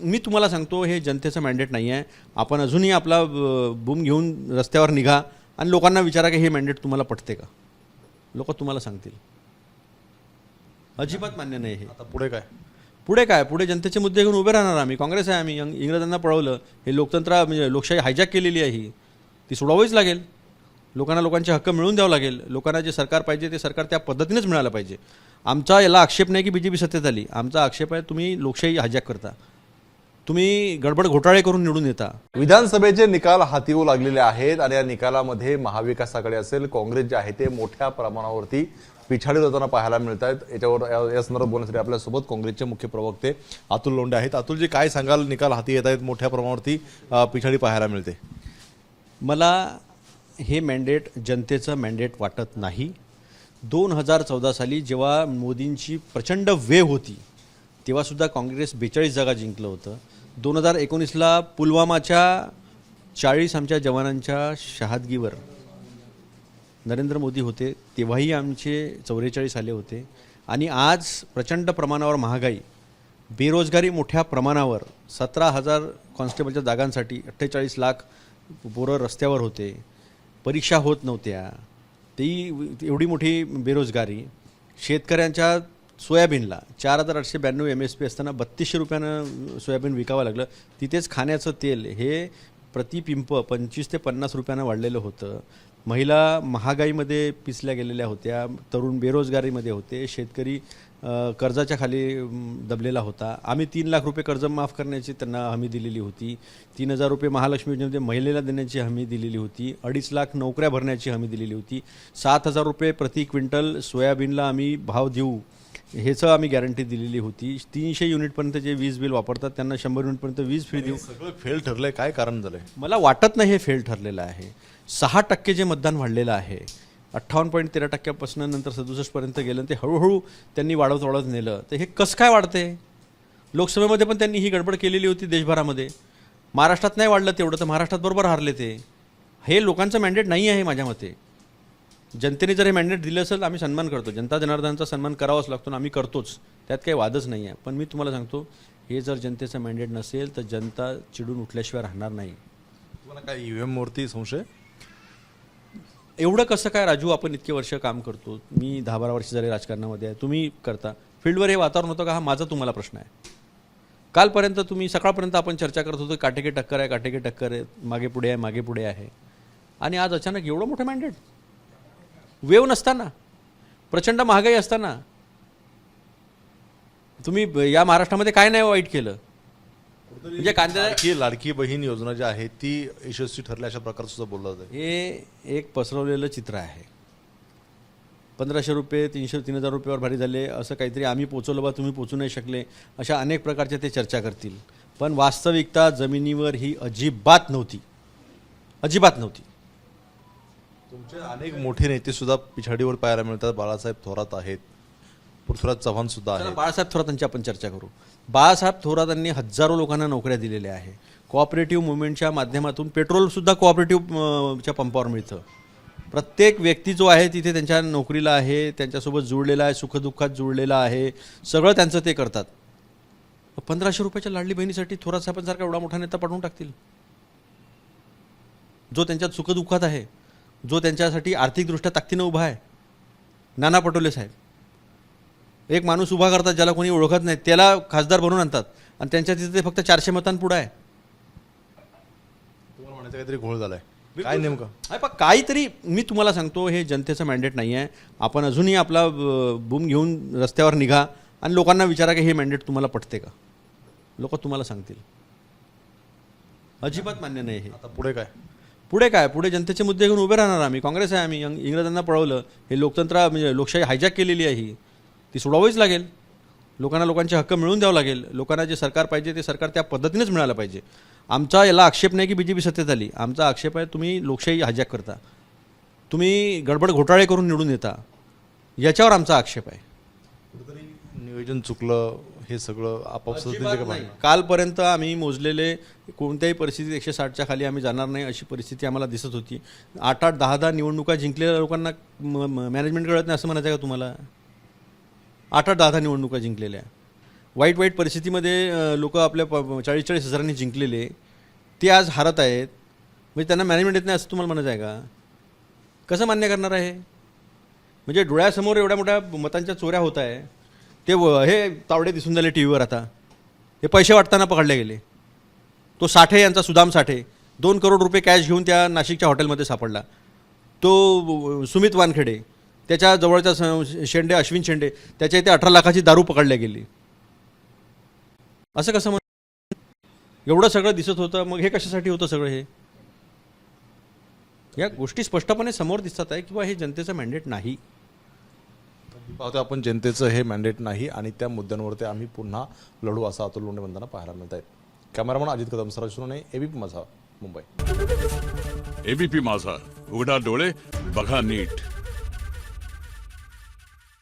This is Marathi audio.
मी तुम्हाला सांगतो हे जनतेचं मॅन्डेट नाही आहे आपण अजूनही आपला बूम घेऊन रस्त्यावर निघा आणि लोकांना विचारा की हे मॅन्डेट तुम्हाला पटते का? लोक तुम्हाला सांगतील. अजिबात मान्य नाही हे. आता पुढे काय? पुढे काय? पुढे जनतेचे मुद्दे घेऊन उभे राहणार आम्ही. काँग्रेस आहे आम्ही. इंग- इंग्रजांना पळवलं. हे लोकतंत्र म्हणजे लोकशाही हायजॅक केलेली आहे ही. ती सोडवावीच लागेल. लोकांना लोकांचे हक्क मिळवून द्यावं लागेल. लोकांना जे सरकार पाहिजे ते सरकार त्या पद्धतीनेच मिळालं पाहिजे. आमचा याला आक्षेप नाही की बी जे पी सत्तेत आली. आमचा आक्षेप आहे तुम्ही लोकशाही हायजॅक करता. तुम्ही गडबड घोटाळे करून निवडून येता. विधानसभेचे निकाल हाती येऊ लागलेले आहेत आणि या निकालामध्ये महाविकास आघाडी असेल काँग्रेस जे आहे ते मोठ्या प्रमाणावरती पिछाडी होताना पाहायला मिळत आहेत याच्यावर या- संदर्भात बोलण्यासाठी आपल्यासोबत काँग्रेसचे मुख्य प्रवक्ते अतुल लोंढे आहेत. अतुलजी काय सांगाल? निकाल हाती येत आहेत मोठ्या प्रमाणावरती पिछाडी पाहायला मिळते. मला हे मॅन्डेट जनतेचं मॅन्डेट वाटत नाही. दोन हजार चौदा साली जेव्हा मोदींची प्रचंड वेव होती तेव्हासुद्धा काँग्रेस बेचाळीस जागा जिंकलं होतं. दोन हजार एकोणीसला पुलवामाच्या चाळीस आमच्या जवानांच्या शहादगीवर नरेंद्र मोदी होते तेव्हाही आमचे चौवेचाळीस आले होते. आणि आज प्रचंड प्रमाणावर महागाई बेरोजगारी मोठ्या प्रमाणावर सतरा हजार कॉन्स्टेबलच्या जागांसाठी अठ्ठेचाळीस लाख पोरं रस्त्यावर होते. परीक्षा होत नव्हत्या. ती एवढी मोठी बेरोजगारी. शेतकऱ्यांच्या सोयाबीनला. चार हजार आठशे ब्याण्णव एम एस पी असताना बत्तीसशे रुपयानं सोयाबीन विकावं लागलं. तिथेच खाण्याचं तेल हे प्रति पिंप पंचवीस ते पन्नास रुपयानं वाढलेलं होतं. महिला महागाईमध्ये पिसल्या गेलेल्या होत्या तरुण बेरोजगारीमध्ये होते शेतकरी कर्जाच्या खाली दबलेला होता. आम्ही तीन लाख रुपये कर्ज माफ करण्याची त्यांना हमी दिलेली होती. तीन हजार रुपये महालक्ष्मी योजनेमध्ये महिलेला देण्याची हमी दिलेली होती. अडीच लाख नोकऱ्या भरण्याची हमी दिलेली होती. सात हजार रुपये प्रति क्विंटल सोयाबीनला आम्ही भाव देऊ. ह्याचं आम्ही गॅरंटी दिलेली होती. तीनशे युनिटपर्यंत जे वीज बिल वापरतात त्यांना शंभर युनिटपर्यंत वीज फ्री देऊ. सगळं फेल ठरलंय. काय कारण झालंय? मला वाटत नाही हे फेल ठरलेलं आहे. सहा टक्के जे मतदान वाढलेलं आहे अठ्ठावन्न पॉईंट तेरा टक्क्यापासून नंतर सदुसष्टपर्यंत गेलं ते हळूहळू त्यांनी वाढवत वाढवत नेलं. तर हे कसं काय वाढते? लोकसभेमध्ये पण त्यांनी ही गडबड केलेली होती देशभरामध्ये. महाराष्ट्रात नाही वाढलं तेवढं तर महाराष्ट्रात बरोबर हारले ते. हे लोकांचं मॅन्डेट नाही आहे माझ्या मते. जनतेने जर हे मॅन्डेट दिलं असेल तर आम्ही सन्मान करतो. जनता जनार्दनाचा सन्मान करावाच लागतो आणि आम्ही करतोच. त्यात काही वादच नाही आहे पण मी तुम्हाला सांगतो हे जर जनतेचं मॅन्डेट नसेल तर जनता चिडून उठल्याशिवाय राहणार नाही. तुम्हाला काय ईव्हीएम वरती संशय? एवढं कसं काय राजू आपण इतके वर्ष काम करतो? मी दहा बारा वर्ष झाले राजकारणामध्ये आहे. तुम्ही करता. फील्डवर हे वातावरण होतं का? हा माझा तुम्हाला प्रश्न आहे. कालपर्यंत तुम्ही सकाळपर्यंत आपण चर्चा करत होतो काटेके टक्कर आहे काटेके टक्कर आहे मागे पुढे आहे मागे पुढे आहे. आणि आज अचानक एवढं मोठं मॅन्डेट वेव नसताना प्रचंड महागाई असताना तुम्ही या महाराष्ट्रामध्ये काय नाही वाईट केलं? म्हणजे कांद्या लाडकी लाडकी बहीण योजना जी आहे ती यशस्वी ठरल्या अशा प्रकार सुद्धा बोलला जाते हे एक पसरवलेलं चित्र आहे. पंधराशे रुपये तीनशे तीन हजार रुपयावर भारी झाले असं काहीतरी आम्ही पोचवलं बा तुम्ही पोचू नाही शकले अशा अनेक प्रकारच्या ते चर्चा करतील. पण वास्तविकता जमिनीवर ही अजिबात नव्हती. अजिबात नव्हती. तुमचे अनेक मोठे नेते सुद्धा पिछाडीवर पाहायला मिळतात. बाळासाहेब थोरात आहेत. पृथ्वीराज चव्हाण सुद्धा आहेत. बाळासाहेब थोरातांची आपण चर्चा करू. बाळासाहेब थोरातांनी हजारो लोकांना नोकऱ्या दिलेल्या आहे कोऑपरेटिव्ह मुवमेंटच्या माध्यमातून पेट्रोलसुद्धा कोऑपरेटिव्ह च्या पंपावर मिळतं. प्रत्येक व्यक्ती जो आहे तिथे त्यांच्या नोकरीला आहे त्यांच्यासोबत जुळलेला आहे सुखदुःखात जुळलेला आहे. सगळं त्यांचं ते करतात. पंधराशे रुपयाच्या लाडली बहिणीसाठी थोरात साहेबांसारखा एवढा मोठा नेता पाठवून टाकतील? जो त्यांच्यात सुखदुःखात आहे. जो त्यांच्यासाठी आर्थिकदृष्ट्या ताकदीनं उभा आहे. नाना पटोले साहेब. एक माणूस उभा करतात ज्याला कोणी ओळखत नाही त्याला खासदार बनवून आणतात आणि त्यांच्या तिथे ते फक्त चारशे मतांपुढं आहे. तुम्हाला म्हणायचं काहीतरी घोळ झालाय. काय नेमकं? आहे पण काहीतरी मी तुम्हाला सांगतो हे जनतेचं मॅन्डेट नाही आहे आपण अजूनही आपला बूम घेऊन रस्त्यावर निघा आणि लोकांना विचारा की हे मॅन्डेट तुम्हाला पटते का? लोक तुम्हाला सांगतील. अजिबात मान्य नाही हे. आता पुढे काय? पुढे काय? पुढे जनतेचे मुद्दे घेऊन उभे राहणार आम्ही. काँग्रेस आहे आम्ही इंग्रजांना पळवलं. हे लोकतंत्र म्हणजे लोकशाही हायजॅक केलेली आहे ही. ती सोडावीच लागेल. लोकांना लोकांचे हक्क मिळवून द्यावं लागेल. लोकांना जे सरकार पाहिजे ते सरकार त्या पद्धतीनेच मिळालं पाहिजे. आमचा याला आक्षेप नाही की बी जे पी सत्तेत आली. आमचा आक्षेप आहे तुम्ही लोकशाही हायजॅक करता. तुम्ही गडबड घोटाळे करून निवडून येता. याच्यावर आमचा आक्षेप आहे. नियोजन चुकलं हे सगळं आपापसात नाही. कालपर्यंत आम्ही मोजलेले कोणत्याही परिस्थितीत एकशे साठच्या खाली आम्ही जाणार नाही अशी परिस्थिती आम्हाला दिसत होती. आठ आठ दहा दहा निवडणुका जिंकलेल्या लोकांना मॅनेजमेंट कळत नाही असं म्हणायचं का तुम्हाला? आठ आठ दहा दहा निवडणुका जिंकलेल्या. वाईट वाईट परिस्थितीमध्ये लोक आपल्या प- चाळीस चाळीस हजारांनी जिंकलेले. ते आज हारत आहेत. म्हणजे त्यांना मॅनेजमेंट येत नाही असं तुम्हाला म्हणायचं आहे का? कसं मान्य करणार आहे? म्हणजे डोळ्यासमोर एवढ्या मोठ्या मतांच्या चोऱ्या होत आहे. ते व- हे तावडे दिसून झाले टी व्हीवर आता. हे पैसे वाटताना पकडले गेले. तो साठे यांचा सुदाम साठे दोन करोड रुपये कॅश घेऊन त्या नाशिकच्या हॉटेलमध्ये सापडला. तो सुमित वानखेडे त्याच्या जवळच्या स- शेंडे अश्विन शेंडे त्याच्या इथे अठरा लाखाची दारू पकडल्या गेली. असं कसं म्हण एवढं सगळं दिसत होतं मग हे कशासाठी होतं सगळं हे? या गोष्टी स्पष्टपणे समोर दिसतात आहे किंवा हे जनतेचं मॅन्डेट नाही. पाहतो आपण जनतेचं हे मॅन्डेट नाही आणि त्या मुद्द्यांवरती आम्ही पुन्हा लढू असं अतुल लोंढे म्हणताना पाहायला मिळत आहेत कॅमेरामन अजित कदम सरासुने एबीपी माझा मुंबई. एबीपी माझा. उघडा डोळे बघा नीट.